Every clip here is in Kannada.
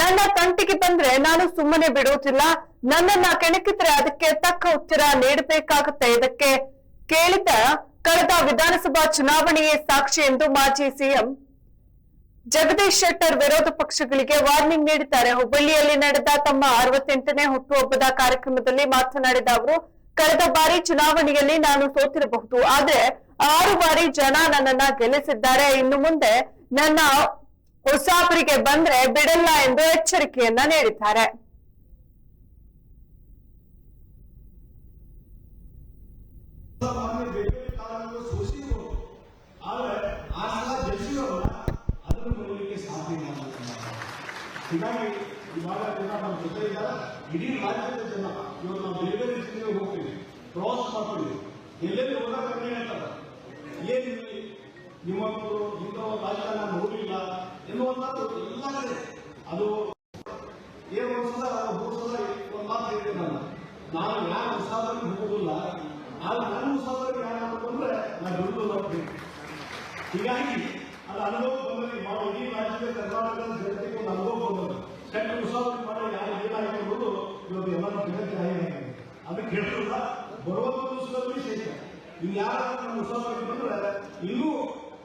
ನನ್ನ ತಂಟಿಗೆ ಬಂದ್ರೆ ನಾನು ಸುಮ್ಮನೆ ಬಿಡೋದಿಲ್ಲ. ನನ್ನನ್ನ ಕೆಣಕಿದ್ರೆ ಅದಕ್ಕೆ ತಕ್ಕ ಉತ್ತರ ನೀಡಬೇಕಾಗುತ್ತೆ. ಇದಕ್ಕೆ ಕೇಳಿದ ಕಳೆದ ವಿಧಾನಸಭಾ ಚುನಾವಣೆಯೇ ಸಾಕ್ಷಿ ಎಂದು ಮಾಜಿ ಸಿಎಂ ಜಗದೀಶ್ ಶೆಟ್ಟರ್ ವಿರೋಧ ಪಕ್ಷಗಳಿಗೆ ವಾರ್ನಿಂಗ್ ನೀಡಿದ್ದಾರೆ. ಹುಬ್ಬಳ್ಳಿಯಲ್ಲಿ ನಡೆದ ತಮ್ಮ ಅರವತ್ತೆಂಟನೇ ಹುಟ್ಟುಹಬ್ಬದ ಕಾರ್ಯಕ್ರಮದಲ್ಲಿ ಮಾತನಾಡಿದ ಅವರು, ಕಳೆದ ಬಾರಿ ಚುನಾವಣೆಯಲ್ಲಿ ನಾನು ಸೋತಿರಬಹುದು. ಆದ್ರೆ ಆರು ಬಾರಿ ಜನ ನನ್ನನ್ನ ಗೆಲ್ಲಿಸಿದ್ದಾರೆ. ಇನ್ನು ಮುಂದೆ ನನ್ನ ಉಸಾಬರಿಗೆ ಬಂದ್ರೆ ಬಿಡಲ್ಲ ಎಂದು ಎಚ್ಚರಿಕೆಯನ್ನ ನೀಡಿದ್ದಾರೆ. ಇಡೀ ರಾಜ್ಯದ ಜನ, ಇವಾಗ ನಾವು ಬೇರೆ ಬೇರೆ ಜಿಲ್ಲೆಗೆ ಹೋಗ್ತೀವಿ. ಪ್ರವಾಸ ಮಾಡ್ತೀವಿ ಎಲ್ಲೆಲ್ಲಿ ಹೋದಾಗ ಕಮ್ಮಿ ಹೇಳ್ತಾರೆ. ಏನಿಲ್ಲ ನಿಮ್ಮವರು ಇಂಥ ಒಂದು ರಾಜಕಾರಣ ನೋಡಿಲ್ಲ ಎನ್ನುವಂಥದ್ದು ಎಲ್ಲ ಕಡೆ ಅದು ಏನು ಮೂರು ಸಲ ಒಂದು ಮಾತು ಹೇಳಿದೆ ನಾನು. ನಾನು ಯಾರು ಉತ್ಸಾಹದಲ್ಲಿ ಹೋಗುದಿಲ್ಲ ಆದ್ರೆ ನನ್ನ ಉತ್ಸಾಹದಲ್ಲಿ ಯಾರು ಅಂತಂದ್ರೆ ನಾನು ದುಡ್ಡು ಹೋಗ್ತೀನಿ ಹೀಗಾಗಿ ಅದು ಅನುಭವ ಬಂದಲ್ಲಿ ನಾವು ಇಡೀ ರಾಜ್ಯದ ಕರ್ನಾಟಕದ ಜನತೆಗೆ ಒಂದು ಅನುಭವ ಬಂದದ್ದು. ಕೆಟ್ಟ ಉತ್ಸಾಹದಲ್ಲಿ ಮಾಡೋ ಯಾರು ಏನಾಗಿದೆ ಅನ್ನೋದು ಇವತ್ತು ಎಲ್ಲರೂ ಜಗತ್ತಿನ ಆಗಿದೆ. ಅದಕ್ಕೆ ಹೇಳಿಲ್ಲ ಬರುವ ದಿವಸದಲ್ಲಿ ಶೇಷ ಇನ್ನು ಯಾರು ನಮ್ಮ ಉತ್ಸಾಹದಲ್ಲಿ ಬಂದ್ರೆ ಇನ್ನೂ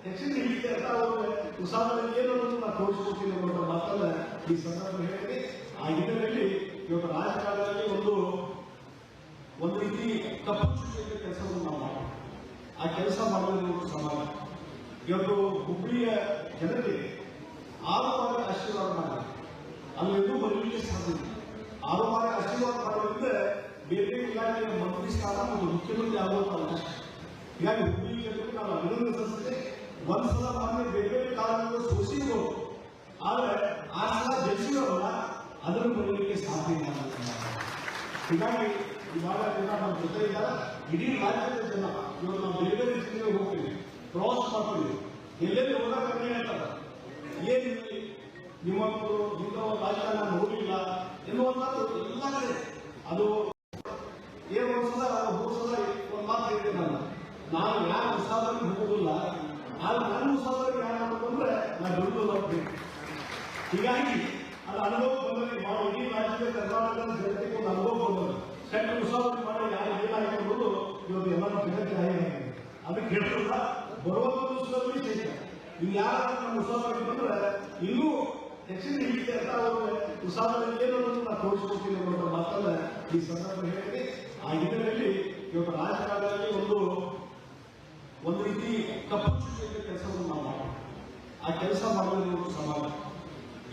ಹೆಚ್ಚಿನ ಹಿಡಿಕೆ ಅಂತ ಅವರು ಉತ್ಸಾಹದಲ್ಲಿ ಏನು ನಾನು ತೋರಿಸ್ಕೊಡ್ತೀನಿ ಅನ್ನೋ ಮಾತನ್ನ ಈ ಸಂದರ್ಭ ಹೇಳ್ತೀನಿ ಆ ಹಿನ್ನೆಲೆಯಲ್ಲಿ ಇವತ್ತು ರಾಜಕಾರಣದಲ್ಲಿ ಒಂದು ಒಂದು ರೀತಿ ತಪ್ಪು ಚುಕ್ಕಿಯ ಕೆಲಸವನ್ನು ನಾವು ಮಾಡೋಣ ಆ ಕೆಲಸ ಮಾಡೋದು ಸಮಾನ ಇವತ್ತು ಹುಬ್ಬಳ್ಳಿಯ ಜನರಿಗೆ ಆರು ಬಾರಿ ಆಶೀರ್ವಾದ ಮಾಡಿ ಅಲ್ಲೆಲ್ಲೂ ಬರಲಿಕ್ಕೆ ಸಾಧ್ಯ ಇಲ್ಲ ಆರು ಬಾರಿ ಆಶೀರ್ವಾದ ಮಾಡೋದ್ರಿಂದ ಬೇರೆ ಬೇರೆ ಇಲಾಖೆಯ ಮಂತ್ರಿ ಸ್ಥಾನ ಒಂದು ಮುಖ್ಯಮಂತ್ರಿ ಆಗುವಂತ ಹೀಗಾಗಿ ಹುಬ್ಬಳ್ಳಿ ಜನತೆ ನಾವು ಅಭಿನಂದಿಸುತ್ತೆ ಒಂದ್ಸಲ ಮೊನ್ನೆ ಬೇರೆ ಬೇರೆ ಕಾರಣಗಳು ಸೋಸಿದ್ರು. ಆದ್ರೆ ಆ ಸಲ ಗೆಲ್ಸಿರೋಲ್ಲ ಅದನ್ನು ಬರಲಿಕ್ಕೆ ಸಾಧ್ಯ ಇಲ್ಲ. ಹೀಗಾಗಿ ಇವಾಗ ಜನ ನಮ್ಮ ಜೊತೆ ಇದ್ದಾರೆ. ಇಡೀ ರಾಜ್ಯದ ಜನ, ಇವಾಗ ನಾವು ಬೇರೆ ಬೇರೆ ಜಿಲ್ಲೆಗೆ ಹೋಗ್ತೀವಿ. ಪ್ರವಾಸ ಮಾಡ್ತೀವಿ. ಎಲ್ಲೆಲ್ಲಿ ಹೋದಾಗ ಹೇಳ್ತಾರೆ. ಏನಿಲ್ಲ ನಿಮ್ಮ ಒಂದು ರಾಜಕಾರಣ ನೋಡಿಲ್ಲ ಎನ್ನುವಂಥದ್ದು ಎಲ್ಲ ಕಡೆ ಅದು ಏನು ಒಂದ್ಸಲ ಮೂರು ಸಲ ಒಂದು ಮಾತು ಹೇಳಿದೆ ನಾನು. ನಾನು ಯಾರು ಉತ್ಸಾಹದಲ್ಲಿ ಹೋಗುದಿಲ್ಲ. ಆದ್ರೆ ನನ್ನ ಉತ್ಸಾಹದಲ್ಲಿ ಯಾರು ಅಂದ್ರೆ ನಾನು ದುಡ್ಡು ಹೀಗಾಗಿ ಅದು ಅನುಭವ ಬಂದರೆ ನಾವು ಇಡೀ ರಾಜ್ಯದ ಕರ್ನಾಟಕದ ಜನತೆಗೆ ಒಂದು ಅನುಭವ ಬಂದದ್ದು. ಸೆಟ್ ಉತ್ಸವದಲ್ಲಿ ಮಾಡೋ ಯಾರು ಇವತ್ತು ಎಲ್ಲರೂ ಜಗತ್ತಿನ ಆಗಿದೆ ಅದಕ್ಕೆ ಹೇಳಿಲ್ಲ ಬರುವ ದಿವಸದಲ್ಲಿ ಶೇಷ ಇನ್ನು ಯಾರು ನಮ್ಮ ಉತ್ಸವದಲ್ಲಿ ಬಂದ್ರೆ ಇನ್ನೂ ಹೆಚ್ಚಿನ ಹಿಡಿಕೆ ಅಂತ ಅವರು ನಾನು ತೋರಿಸ್ಕೊಡ್ತೀನಿ ಅನ್ನೋ ಮಾತನ್ನ ಈ ಸಂದರ್ಭ ಹೇಳಿ ಆ ಹಿನ್ನೆಲೆಯಲ್ಲಿ ಇವತ್ತು ರಾಜಕಾರಣದಲ್ಲಿ ಒಂದು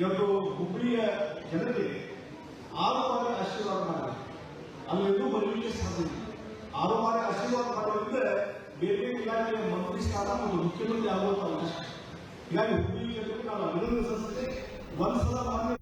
ಇವತ್ತು ಹುಬ್ಬಳ್ಳಿಯ ಜನರಿಗೆ ಆರು ಬಾರಿ ಆಶೀರ್ವಾದ ಅಲ್ಲಿ ಅಲ್ಲೆಲ್ಲೂ ಬರಲಿಕ್ಕೆ ಸಾಧ್ಯ ಆರು ಬಾರಿ ಆಶೀರ್ವಾದ ಮಾಡೋದ್ರಿಂದ ಬೇರೆ ಬೇರೆ ಇಲಾಖೆಯ ಮಂತ್ರಿ ಸ್ಥಾನ ಒಂದು ಮುಖ್ಯಮಂತ್ರಿ ಆಗುವಂತ ಅವಕಾಶ. ಹೀಗಾಗಿ ಹುಬ್ಬಳ್ಳಿ ಜನರಿಗೆ ನಾವು ಅಭಿನಂದಿಸುತ್ತೆ ಒಂದ್ಸಲ ಮಾನ್ಯ